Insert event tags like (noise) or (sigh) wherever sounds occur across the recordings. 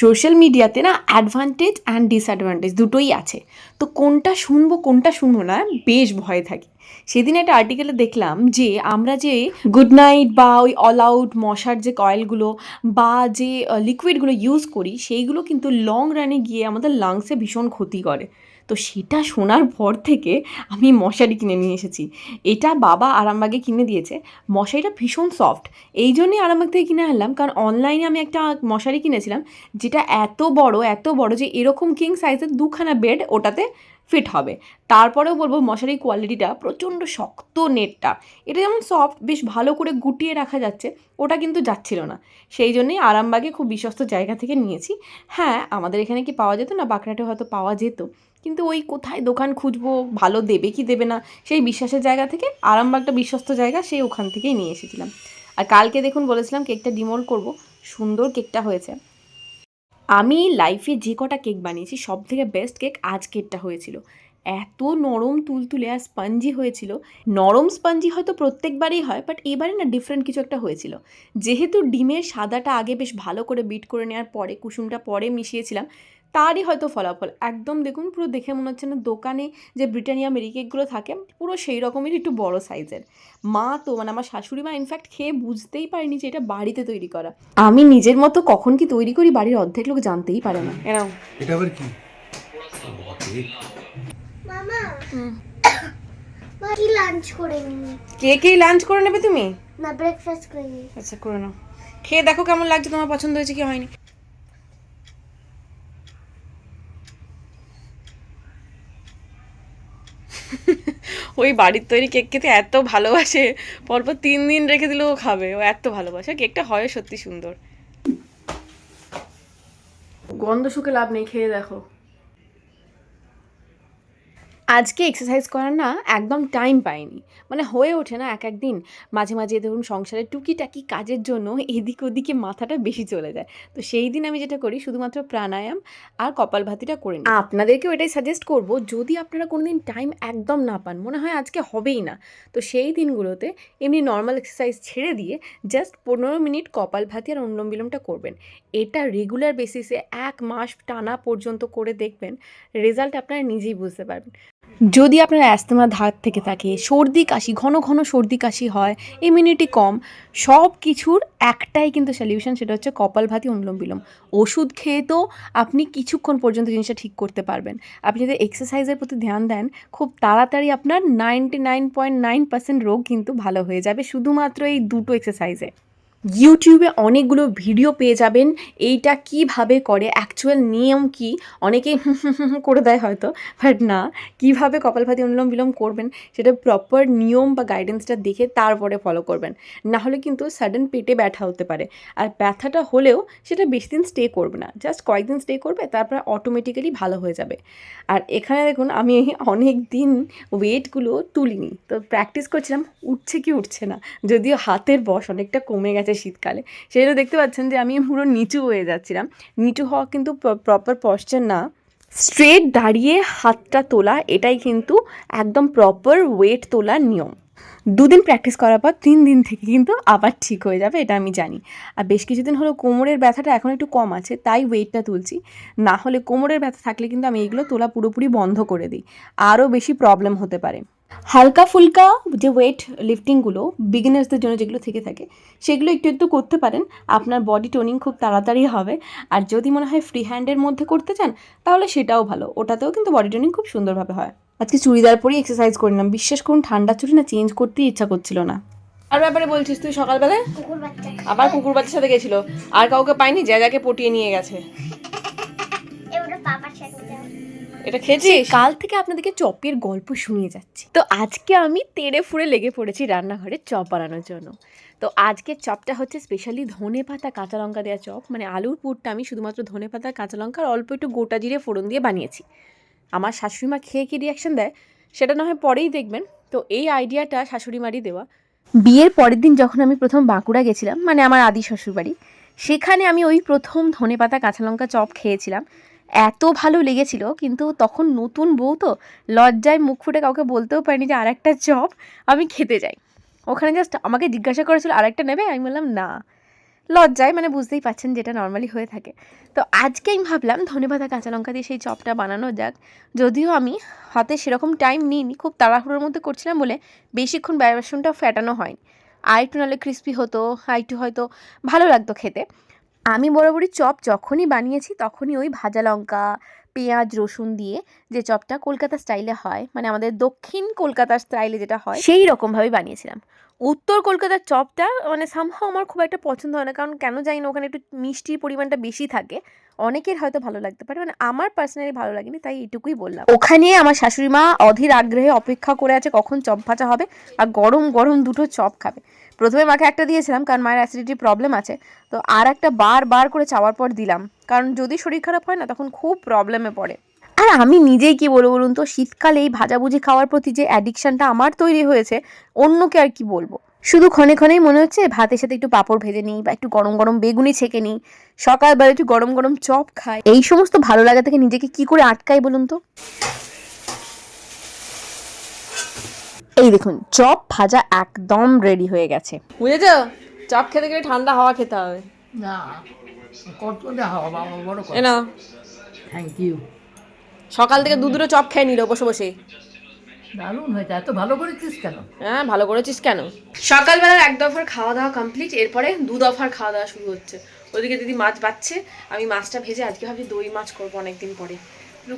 Social মিডিয়াতে না advantage and disadvantage দুটোই আছে। তো কোনটা শুনব কোনটা শুনব না, বেশ ভয়ে থাকি। সেদিন একটা আর্টিকেলে দেখলাম যে আমরা যে গুড নাইট বা ওই অল আউট মশার যে কয়েলগুলো বা যে লিকুইডগুলো ইউজ করি, সেইগুলো কিন্তু লং রানে গিয়ে আমাদের লাংসে ভীষণ ক্ষতি করে। তো সেটা শোনার পর থেকে আমি মশারি কিনে নিয়ে এসেছি। এটা বাবা আরামবাগে কিনে দিয়েছে। মশারিটা ভীষণ সফট এই জন্যই আরামবাগ থেকে কিনে আনলাম। কারণ অনলাইনে আমি একটা মশারি কিনেছিলাম, যেটা এত বড় এত বড় যে এরকম কিং সাইজের দুখানা বেড ওটাতে ফিট হবে। তারপরেও বলব মশারির কোয়ালিটিটা প্রচণ্ড শক্ত নেটটা এটা যেমন সফট বেশ ভালো করে গুটিয়ে রাখা যাচ্ছে, ওটা কিন্তু যাচ্ছিল না। সেই জন্যই আরামবাগে খুব বিশ্বস্ত জায়গা থেকে নিয়েছি। হ্যাঁ আমাদের এখানে কি পাওয়া যেত? না, বাঁকড়াটে হয়তো পাওয়া যেত। কিন্তু ওই কোথায় দোকান খুঁজবো, ভালো দেবে কি দেবে না, সেই বিশ্বাসের জায়গা থেকে আরামবাগটা বিশ্বস্ত জায়গা, সেই ওখান থেকেই নিয়ে এসেছিলাম। আর কালকে দেখুন বলেছিলাম কেকটা ডিমোল করব। সুন্দর কেকটা হয়েছে। আমি লাইফে যে কটা কেক বানিয়েছি সব থেকে বেস্ট কেক আজ কেকটা হয়েছিল। এত নরম তুলতুলে আর স্পঞ্জি হয়েছিল। নরম স্পঞ্জি হয়তো প্রত্যেকবারই হয় বাট এবারে না ডিফারেন্ট কিছু একটা হয়েছিল। যেহেতু ডিমের সাদাটা আগে বেশ ভালো করে বিট করে নেওয়ার পরে, কুসুমটা পরে মিশিয়েছিলাম তারই হয়তো ফলাফল। একদম দেখুন পুরো দেখে মনে হচ্ছে না দোকানে যে ব্রিটানিয়া মেরি কেকগুলো থাকে পুরো সেই রকমের একটু বড় সাইজের মা তো মানে আমার শাশুড়ি মা ইনফ্যাক্ট খেয়ে বুঝতেই পারেনি যে এটা বাড়িতে তৈরি করা। আমি নিজের মতো কখন কি তৈরি করি বাড়ির অর্ধেক লোক জানতেই পারে না। এরকম এটা আবার কি? মামা। কি লাঞ্চ করে নিই কে কে লাঞ্চ করে নেবে তুমি? না ব্রেকফাস্ট করে নিই আচ্ছা করে নাও। খেয়ে দেখো কেমন লাগছে তোমার পছন্দ হয়েছে কি হয়নি। ওই বাড়ির তৈরি কেক খেতে এত ভালোবাসে। পরপর তিন দিন রেখে দিলেও খাবে, ও এত ভালোবাসে। কেকটা হয় সত্যি সুন্দর। গন্ধ শুকে লাভ নেই, খেয়ে দেখো। আজকে এক্সারসাইজ করার না একদম টাইম পাইনি। মানে হয়ে ওঠে না এক একদিন। মাঝে মাঝে ধরুন সংসারের টুকিটাকি কাজের জন্য এদিক ওদিকে মাথাটা বেশি চলে যায়। তো সেই দিন আমি যেটা করি, শুধুমাত্র প্রাণায়াম আর কপালভাতিটা করে নিই। আপনাদেরকেও এটাই সাজেস্ট করব, যদি আপনারা কোনোদিন টাইম একদম না পান, মনে হয় আজকে হবেই না, তো সেই দিনগুলোতে এমনি নর্মাল এক্সারসাইজ ছেড়ে দিয়ে জাস্ট পনেরো মিনিট কপালভাতি আর অনুলোম বিলোমটা করবেন। এটা রেগুলার বেসিসে এক মাস টানা পর্যন্ত করে দেখবেন রেজাল্ট আপনারা নিজেই বুঝতে পারবেন। যদি আপনার অ্যাস্তমা ধার থেকে থাকে, সর্দি কাশি, ঘন ঘন সর্দি কাশি হয় ইমিউনিটি কম, সব কিছুর একটাই কিন্তু সলিউশন সেটা হচ্ছে কপালভাতি অনুলোম বিলোম। ওষুধ খেয়ে তো আপনি কিছুক্ষণ পর্যন্ত জিনিসটা ঠিক করতে পারবেন। আপনি যদি এক্সারসাইজের প্রতি ধ্যান দেন, খুব তাড়াতাড়ি আপনার ninety nine point nine percent রোগ কিন্তু ভালো হয়ে যাবে, শুধুমাত্র এই দুটো এক্সারসাইজে ইউটিউবে অনেকগুলো ভিডিও পেয়ে যাবেন। এইটা কীভাবে করে? অ্যাকচুয়াল নিয়ম কি? অনেকেই করে দেয় হয়তো বাট না। কীভাবে কপালভাতি অনুলোম বিলোম করবেন, সেটা প্রপার নিয়ম বা গাইডেন্সটা দেখে তারপরে ফলো করবেন। না হলে কিন্তু সাডেন পেটে ব্যথা হতে পারে। আর ব্যথাটা হলেও সেটা বেশি দিন স্টে করবে না। জাস্ট কয়েকদিন স্টে করবে, তারপর অটোমেটিক্যালি ভালো হয়ে যাবে। আর এখানে দেখুন, আমি অনেক দিন ওয়েটগুলো তুলিনি। তো প্র্যাকটিস করছিলাম, উঠছে কি উঠছে না। যদিও হাতের বস অনেকটা কমে গেছে শীতকালে সেটা দেখতে পাচ্ছেন যে আমি পুরো নিচু হয়ে যাচ্ছিলাম। নিচু হওয়া কিন্তু প্রপার পশ্চার না। স্ট্রেট দাঁড়িয়ে হাতটা তোলা, এটাই কিন্তু একদম প্রপার ওয়েট তোলার নিয়ম। দুদিন প্র্যাকটিস করার পর তিন দিন থেকে কিন্তু আবার ঠিক হয়ে যাবে, এটা আমি জানি। আর বেশ কিছুদিন হলো কোমরের ব্যথাটা এখন একটু কম আছে, তাই ওয়েটটা তুলছি। না হলে কোমরের ব্যথা থাকলে কিন্তু আমি এইগুলো তোলা পুরোপুরি বন্ধ করে দিই। আরও বেশি প্রবলেম হতে পারে। হালকা ফুলকা যে ওয়েট লিফটিংগুলো বিগিনার্সদের জন্য যেগুলো থেকে থাকে সেগুলো একটু একটু করতে পারেন। আপনার বডি টোনিং খুব তাড়াতাড়ি হবে। আর যদি মনে হয় ফ্রি হ্যান্ডের মধ্যে করতে চান তাহলে সেটাও ভালো। ওটাতেও কিন্তু বডি টোনিং খুব সুন্দরভাবে হয়। আজকে চুড়িদার পরেই এক্সারসাইজ করলাম বিশ্বাস করুন ঠান্ডা চুড়ি না চেঞ্জ করতেই ইচ্ছা করছিল না। আর ব্যাপারে বলছিস তুই সকালবেলায়? আবার কুকুর বাচ্চার সাথে গেছিল। আর কাউকে পাইনি? জায়গাকে পটিয়ে নিয়ে গেছে। এটা খেয়েছিস? কাল থেকে আপনাদেরকে চপের গল্প শুনিয়ে যাচ্ছি। তো আজকে আমি তেড়ে ফুড়ে লেগে পড়েছি রান্নাঘরে চপ বানানোর জন্য। তো আজকের চপটা হচ্ছে স্পেশালি ধনে পাতা কাঁচা লঙ্কা দেওয়া চপ। মানে আলুর পুরটা আমি শুধুমাত্র ধনে পাতা কাঁচা লঙ্কা আর অল্প একটু গোটা জিরে ফোড়ন দিয়ে বানিয়েছি। আমার শাশুড়ি মা খেয়ে কি রিয়াকশন দেয় সেটা না হয় পরেই দেখবেন। তো এই আইডিয়াটা শাশুড়ি মারই দেওয়া। বিয়ের পরের দিন যখন আমি প্রথম বাঁকুড়া গেছিলাম মানে আমার আদি শ্বশুরবাড়ি সেখানে আমি ওই প্রথম ধনে পাতা কাঁচা লঙ্কা চপ খেয়েছিলাম। এত ভালো লেগেছিল, কিন্তু তখন নতুন বউ তো লজ্জায় মুখ ফুটে কাউকে বলতেও পারিনি যে আরেকটা চপ আমি খেতে যাই। ওখানে জাস্ট আমাকে জিজ্ঞাসা করেছিল, আরেকটা নেবে? আমি বললাম, না। লজ্জায় মানে বুঝতেই পাচ্ছেন যেটা নর্মালি হয়ে থাকে। তো আজকে আমি ভাবলাম ধনেপাতা কাঁচা লঙ্কা দিয়ে সেই চপটা বানানো যাক। যদিও আমি হাতে সেরকম টাইম নিইনি, খুব তাড়াহুড়োর মধ্যে করছিলাম বলে বেশিক্ষণ বেসনটা ফ্যাটানো হয়নি। আর একটু নাহলে ক্রিস্পি হতো, আর একটু হয়তো ভালো লাগতো খেতে। আমি বরাবরই চপ যখনই বানিয়েছি তখনই ওই ভাজা লঙ্কা, পেঁয়াজ, রসুন দিয়ে যে চপটা কলকাতা স্টাইলে হয় মানে আমাদের দক্ষিণ কলকাতার স্টাইলে যেটা হয়, সেই রকমভাবেই বানিয়েছিলাম। উত্তর কলকাতার চপটা মানে সামহাও আমার খুব একটা পছন্দ হয় না। কারণ কেন জানি না, ওখানে একটু মিষ্টির পরিমাণটা বেশি থাকে। অনেকের হয়তো ভালো লাগতে পারে মানে আমার পার্সোনালি ভালো লাগেনি, তাই এটুকুই বললাম। ওখানে আমার শাশুড়ি মা অধীর আগ্রহে অপেক্ষা করে আছে কখন চপ ভাজা হবে আর গরম গরম দুটো চপ খাবে। প্রথমে মাকে একটা দিয়েছিলাম, কারণ মায়ের অ্যাসিডিটির প্রবলেম আছে। তো আর একটা বার বার করে চাওয়ার পর দিলাম। কারণ যদি শরীর খারাপ হয় না, তখন খুব প্রবলেমে পড়ে। আর আমি নিজেই কি বলব বলুন তো শীতকালে এই ভাজাভুজি খাওয়ার প্রতি যে অ্যাডিকশনটা আমার তৈরি হয়েছে অন্যকে আর কি বলব? শুধু ক্ষণে ক্ষণেই মনে হচ্ছে ভাতের সাথে একটু পাঁপড় ভেজে নিই বা একটু গরম গরম বেগুনি ছেঁকে নিই। সকালবেলা একটু গরম গরম চপ খাই। এই সমস্ত ভালো লাগা থেকে নিজেকে কি করে আটকাই বলুন তো? এই দেখুন চপ ভাজা একদম রেডি হয়ে গেছে। বুঝেছ? চপ খেতে গেলে ঠান্ডা হাওয়া খেতে হবে। না কত বাবা বড় এ না থ্যাংক ইউ সকাল থেকে দু দুটো চপ খেয়ে নিল বসে বসে। দারুণ হয়েছে এত ভালো করেছিস কেন? হ্যাঁ ভালো করেছিস কেন? সকালবেলার এক দফার খাওয়া দাওয়া কমপ্লিট এরপরে দু দফার খাওয়া দাওয়া শুরু হচ্ছে। ওদিকে দিদি মাছ বাচ্ছে আমি মাছটা ভেজে আজকে ভাবছি দই মাছ করব অনেকদিন পরে।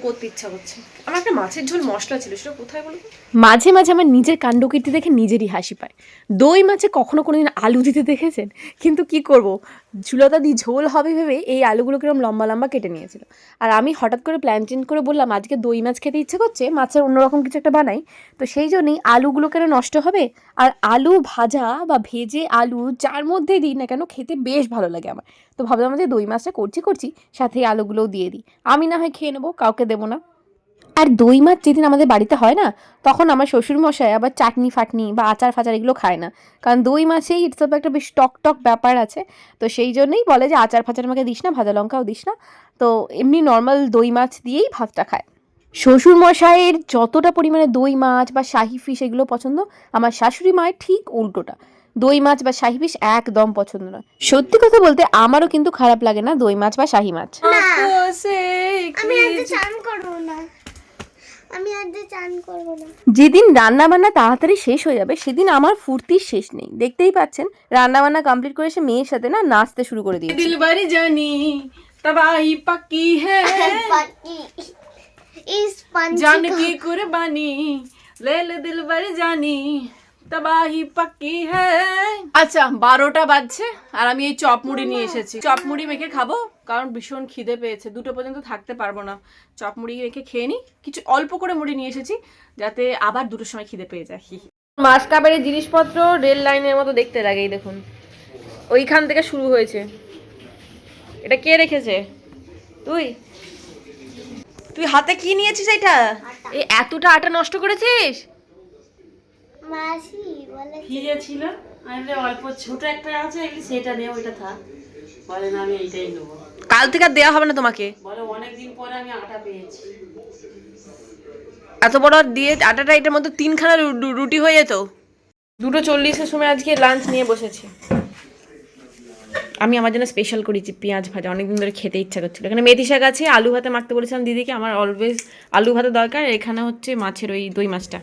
করতে ইচ্ছা করছে। আমার একটা মাছের ঝোল মশলা ছিল সেটা কোথায় বলো মাঝে মাঝে আমার নিজের কাণ্ডকীর্তি দেখে নিজেরই হাসি পায়। দই মাছে কখনো কোনোদিন আলু দিতে দেখেছেন? কিন্তু কি করব? ঝুলতা দি ঝোল হবে ভেবে এই আলুগুলো কিরম লম্বা লম্বা কেটে নিয়েছিল। আর আমি হঠাৎ করে প্ল্যান চেঞ্জ করে বললাম, আজকে দই মাছ খেতে ইচ্ছে করছে, মাছের অন্যরকম কিছু একটা বানাই। তো সেই জন্যই আলুগুলো কেন নষ্ট হবে? আর আলু ভাজা বা ভেজে আলু যার মধ্যে দিই না কেন খেতে বেশ ভালো লাগে আমার। তো ভাবলাম যে দই মাছটা করছি করছি, সাথে আলুগুলোও দিয়ে দিই। আমি না হয় খেয়ে নেব, কাউকে দেবো না। আর দই মাছ যেদিন আমাদের বাড়িতে হয় না তখন আমার শ্বশুর মশাই আবার চাটনি ফাটনি বা আচার ফাচার এগুলো খায় না। কারণ দই মাছেই ইটসব একটা বেশ টক টক ব্যাপার আছে তো সেই জন্যই বলে যে আচার ফাচার আমাকে দিস না ভাজা লঙ্কাও দিস না তো এমনি নর্মাল দই মাছ দিয়েই ভাতটা খায়। শ্বশুর মশাইয়ের যতটা পরিমাণে দই মাছ বা শাহি ফিশ এগুলো পছন্দ আমার শাশুড়ি মায়ের ঠিক উল্টোটা। দই মাছ বা শাহি ফিশ একদম পছন্দ নয়। সত্যি কথা বলতে আমারও কিন্তু খারাপ লাগে না দই মাছ বা শাহি মাছ। আমি আজকে চান করব না আমি আজকে চান করবো না যেদিন রান্না বান্না তাড়াতাড়ি শেষ হয়ে যাবে সেদিন আমার ফুর্তির শেষ নেই দেখতেই পাচ্ছেন রান্না বান্না কমপ্লিট করে এসে মেয়ের সাথে না নাচতে শুরু করে দিয়েছে दिलबर जानी तबाही पक्की है পাটি ইস পাঞ্চি जान की कुर्बानी ले ले दिलबर जानी তবাহি পাক্কি হ্যাঁ। আচ্ছা বারোটা বাজছে আর আমি এই চপ মুড়ি নিয়ে এসেছি। চপ মুড়ি মেখে খাব কারণ ভীষণ খিদে পেয়েছে। দুটো পর্যন্ত থাকতে পারব না। চপ মুড়ি মেখে খেয়ে নিই কিছু অল্প করে মুড়ি নিয়ে এসেছি যাতে আবার দুটোর সময় খিদে পেয়ে যায়। হি হি। মাছ জিনিসপত্র রেল লাইনের মতো দেখতে লাগে দেখুন। ওইখান থেকে শুরু হয়েছে। এটা কে রেখেছে? তুই? তুই হাতে কি নিয়েছিস এটা? এই এতটা আটা নষ্ট করেছিস? মাসি বলে ভিজে ছিল? আমি অল্প ছোট একটা আছে সেটা নেই ওইটা থাক। বলে না আমি এইটাই নেব। কাল থেকে আর দেওয়া হবে না তোমাকে? বলে অনেকদিন পরে আমি আটা পেয়েছি। এত বড় দিয়ে আটাটা এটার মধ্যে তিনখানা রুটি হয়ে যেত? দুটো চল্লিশের সময় আজকে লাঞ্চ নিয়ে বসেছি। আমি আমার জন্য স্পেশাল করেছি পেঁয়াজ ভাজা। অনেকদিন ধরে খেতে ইচ্ছা করছিল। এখানে মেথি শাক আছে আলু ভাতে মাখতে বলেছিলাম দিদিকে। আমার অলওয়েজ আলু ভাতে দরকার। এখানে হচ্ছে মাছের ওই দই মাছটা।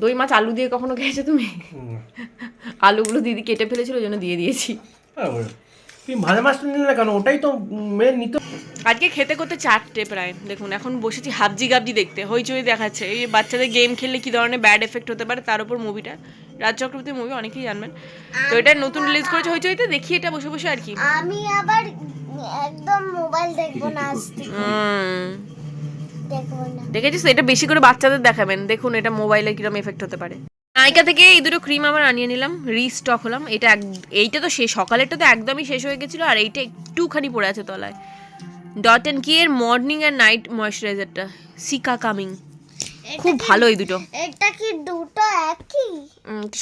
দই মাছ আলু দিয়ে কখনো খেয়েছো তুমি? আলুগুলো দিদি কেটে ফেলেছিল ওই জন্য দিয়ে দিয়েছি। তুই ভাজা মাছটা নিলে না কেন? ওটাই তো মেন নিত আজকে খেতে করতে চারটে প্রায়। দেখুন এখন বসেছি হাবজি গাবজি দেখতে হইচই দেখাচ্ছে। এই বাচ্চাদের গেম খেললে কি ধরনের ব্যাড এফেক্ট হতে পারে? তার উপর মুভিটা রাজ চক্রবর্তী মুভি অনেকেই জানবেন। তো এটা নতুন রিলিজ করেছে হইচইতে? দেখি এটা বসে বসে আর কি। আমি আবার একদম মোবাইল দেখব না আজ দেখেছিস এটা বেশি করে বাচ্চাদের দেখাবেন। দেখুন এটা মোবাইলে কিরম এফেক্ট হতে পারে। নাইকা থেকে এই দুটো ক্রিম আবার আনিয়ে নিলাম। রিস্টক হলাম। এটা এক এইটা তো শেষ সকালেরটা তো একদমই শেষ হয়ে গেছিল আর এইটা একটুখানি পড়ে আছে তলায়। ডট অ্যান্ড কি এর মর্নিং আর নাইট ময়শ্চারাইজারটা সিকা কামিং খুব ভালো এই দুটো। এটা কি দুটো একই?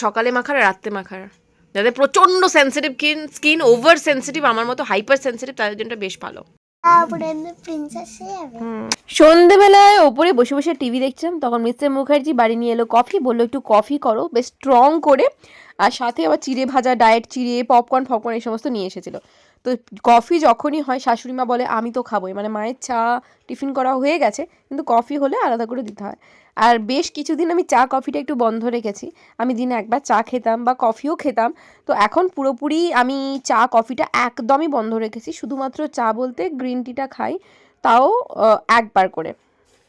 সকালে মাখার আর রাত্রে মাখার। যাদের প্রচণ্ড sensitive skin skin over sensitive আমার মতো হাইপার সেন্সিটিভ তাদের জন্য বেশ ভালো। সন্ধেবেলায় ওপরে বসে বসে টিভি দেখছিলাম, তখন মিস্টার মুখার্জি বাড়ি নিয়ে এলো কফি বলল, একটু কফি করো। বেশ স্ট্রং করে, আর সাথে আবার চিড়ে ভাজা ডায়েট চিড়ে পপকর্ন ফপকর্ন এই সমস্ত নিয়ে এসেছিল। তো কফি যখনই হয় শাশুড়ি মা বলে আমি তো খাবোই। মানে মায়ের চা টিফিন করা হয়ে গেছে কিন্তু কফি হলে আলাদা করে দিতে হয়। আর বেশ কিছুদিন আমি চা কফিটা একটু বন্ধ রেখেছি। আমি দিনে একবার চা খেতাম বা কফিও খেতাম। তো এখন পুরোপুরি আমি চা কফিটা একদমই বন্ধ রেখেছি। শুধুমাত্র চা বলতে গ্রিন টিটা খাই তাও একবার করে।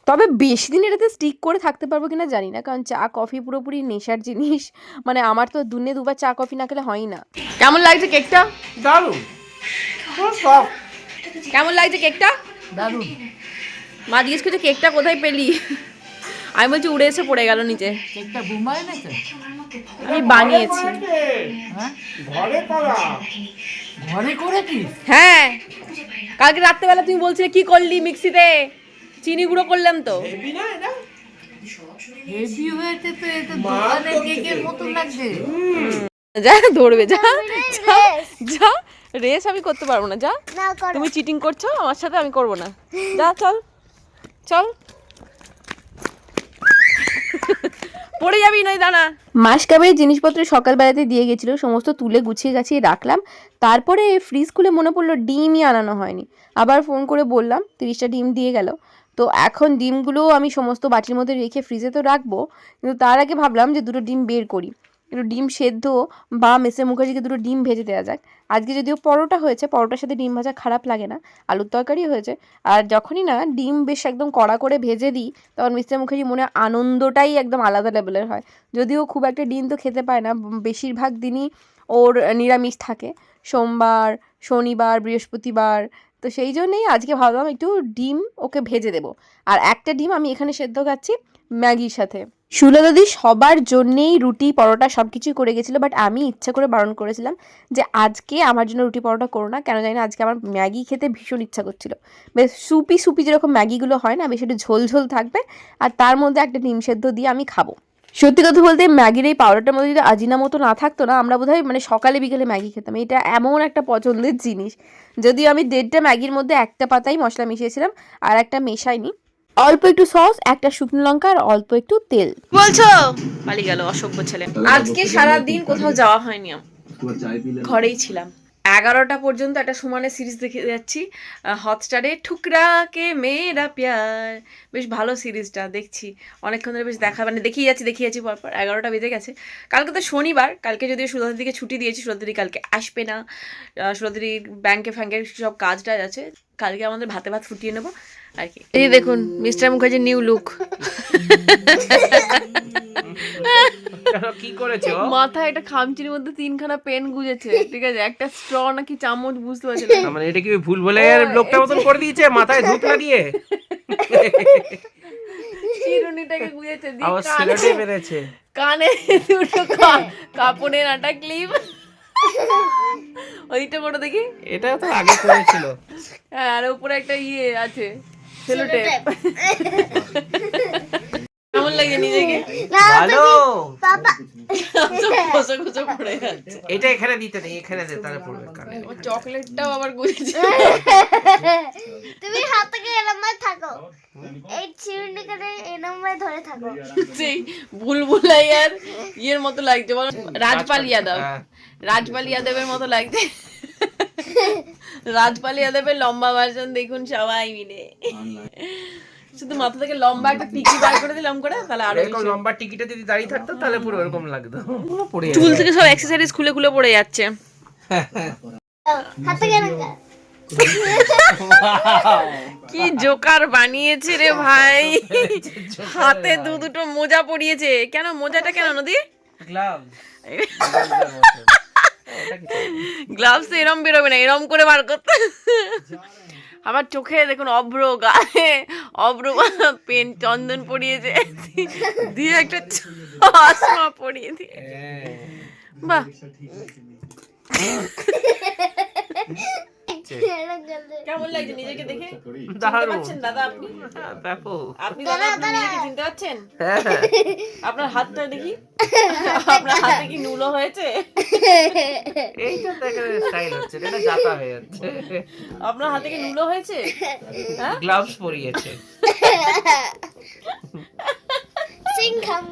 তবে বেশি দিন এটাতে স্টিক করে থাকতে পারব কিনা জানি না কারণ চা কফি পুরোপুরি নেশার জিনিস। মানে আমার তো দুনে দুবার চা কফি না খেলে হয় না। কেমন লাগছে কেকটা দারুণ। কেমন লাগছে কেকটা? দারুণ। মা জিজ্ঞেস করছে কেকটা কোথায় পেলি? আমি বলছি উড়ে এসে পড়ে গেল নিচে। কেকটা আমি বানিয়েছি। হ্যাঁ? ঘরে করা? ঘরে করেছিস হ্যাঁ। কালকে রাত্রেবেলা তুমি বলছিলে কি করলি মিক্সিতে? চিনি গুঁড়ো করলাম তো। হেভি না এটা? হেভি হয়েছে তো এটা দোকানের কেকের মতন লাগছে। যা ধরবে যা যা যা। রেস আমি করতে পারব না যা। না তুমি চিটিং করছ আমার সাথে আমি করব না। যা চল। চল। পড়ে যাবি নয় দানা মাস কাবের জিনিসপত্র সকালবেলাতে দিয়ে গেছিল সমস্ত তুলে গুছিয়ে গাছিয়ে রাখলাম। তারপরে ফ্রিজ খুলে মনে পড়ল ডিমই আনানো হয়নি। আবার ফোন করে বললাম তিরিশটা ডিম দিয়ে গেল। তো এখন ডিমগুলো আমি সমস্ত বাটির মধ্যে রেখে ফ্রিজে তো রাখব কিন্তু তার আগে ভাবলাম যে দুটো ডিম বের করি। একটু ডিম সেদ্ধ বা মেসে মুখার্জিকে দুটো ডিম ভেজে দেওয়া যাক। আজকে যদিও পরোটা হয়েছে, পরোটার সাথে ডিম ভাজা খারাপ লাগে না, আলুর তরকারি হয়েছে। আর যখনই না ডিম বেশ একদম কড়া করে ভেজে দিই, তখন মিস্টার মুখার্জি মনে আনন্দটাই একদম আলাদা লেভেলের হয়। যদিও খুব একটা ডিম তো খেতে পায় না বেশিরভাগ দিনই ওর নিরামিষ থাকে। সোমবার, শনিবার, বৃহস্পতিবার, তো সেই জন্যেই আজকে ভাবলাম একটু ডিম ওকে ভেজে দেবো। আর একটা ডিম আমি এখানে সেদ্ধ খাচ্ছি ম্যাগির সাথে। সুলদাদি সবার জন্যেই রুটি, পরোটা সব কিছুই করে গেছিল বাট আমি ইচ্ছা করে বারণ করেছিলাম যে আজকে আমার জন্য রুটি, পরোটা করো না, কেন জানি না আজকে আমার ম্যাগি খেতে ভীষণ ইচ্ছা করছিল। বেশ সুপি সুপি যেরকম ম্যাগিগুলো হয় না, বেশ একটু ঝোল ঝোল থাকবে, আর তার মধ্যে একটা ডিম সেদ্ধ দিয়ে আমি খাব। সত্যি কথা বলতে ম্যাগির এই পাউডারটার মধ্যে যদি আজিনা মতো না থাকতো না, আমরা বোধহয় মানে সকালে বিকেলে ম্যাগি খেতাম। এটা এমন একটা পছন্দের জিনিস। যদিও আমি দেড়টা ম্যাগির মধ্যে একটা পাতাই মশলা মিশিয়েছিলাম, আর একটা মেশাইনি। অল্প একটু সস একটা শুকনো লঙ্কা আর অল্প একটু তেল। বলছো? পালিয়ে গেল অসভ্য ছেলে। আজকে সারা দিন কোথাও যাওয়া হয়নি ঘরেই ছিলাম। এগারোটা পর্যন্ত একটা সমানে সিরিজ দেখে যাচ্ছি। হটস্টারে ঠুকরা কে মেয়েরা প্যার। বেশ ভালো সিরিজটা দেখছি। অনেকক্ষণ ধরে বেশ দেখা মানে দেখিয়ে যাচ্ছি দেখিয়ে যাচ্ছি পরপর এগারোটা বেজে গেছে। কালকে তো শনিবার। কালকে যদিও সুরদিকে ছুটি দিয়েছি সুরদি কালকে আসবে না। সুরদি ব্যাংকে ফ্যাঙ্কের সব কাজ টাজ আছে। কালকে আমাদের ভাতে ভাত ফুটিয়ে নেব আর কি। এই দেখুন মিস্টার মুখার্জির নিউ লুক। কি করেছে মাথায় একটা খামচির মধ্যে তিনখানা পেন গুজেছে ঠিক আছে? একটা স্ট্র নাকি চামচ বুঝতে পারছি না। মানে এটা কি ভুল বলে লোকটা মতন করে দিয়েছে মাথায় ধূপ লাগিয়ে চিরুনিটাকে গুজেছে দিয়ে কানে- দুটো কা- কাপড়ের আটা ক্লিপ। ওইটা বড় দেখি। এটা তো আগে করেছিল। হ্যাঁ আর উপরে একটা ইয়ে আছে। সেলোটেপ কেমন লাগে নিজেকে? ভালো। বাবা খসে খসে পড়ে যাচ্ছে। এটা এখানে দিতে নেই এখানে দে তাহলে পড়বে কানে। ও চকলেটটাও আবার গুজেছে তুমি হাত থেকে এরম থাকো। এই চিরুনি করে এরম ধরে থাকো। সেই বুলবুলাই আর ইয়ের মতো লাগছে। বলো রাজপাল ইয়াদব। হ্যাঁ। রাজপাল ইয়াদবের মতো লাগছে। রাজপাল ইয়াদবের লম্বা ভার্সন দেখুন সবাই মিলে। শুধু মাথা থেকে লম্বা একটা টিকি বার করে দিলাম করে তাহলে আরও এরকম লম্বা টিকিটে যদি দাঁড়িয়ে থাকতো তাহলে পুরো এরকম লাগতো। পুরো পড়ে চুল থেকে সব অ্যাক্সেসরিজ খুলে খুলে পড়ে যাচ্ছে। হাত কি জোকার বানিয়েছে রে ভাই। হাতে দু দুটো মোজা পরিয়েছে। কেন মোজাটা কেন নদী? গ্লাভ (laughs) গ্লাভস এরম বেরোবে না এরম করে বার করতে। আমার চোখে দেখুন অভ্র গায়ে অভ্র পেন চন্দন পরিয়েছে। দিয়ে একটা চশমা পরিয়ে দিয়ে বাহ। (laughs) লাগছে (laughs) কেমন লাগছে নিজেকে দেখে? পারছেন দাদা আপনি? হ্যাঁ, আপনি দাদা নিজেকে চিনতে পারছেন হ্যাঁ হ্যাঁ। (laughs) আপনার হাতটা দেখি। (laughs) আপনার হাতে কি নুলো হয়েছে? এইটা দেখে স্টাইল হচ্ছে এটা গাতা হয়ে যাচ্ছে। আপনার হাতে কি নুলো হয়েছে? হ্যাঁ? গ্লাভস পরিয়েছে। সিংহাম।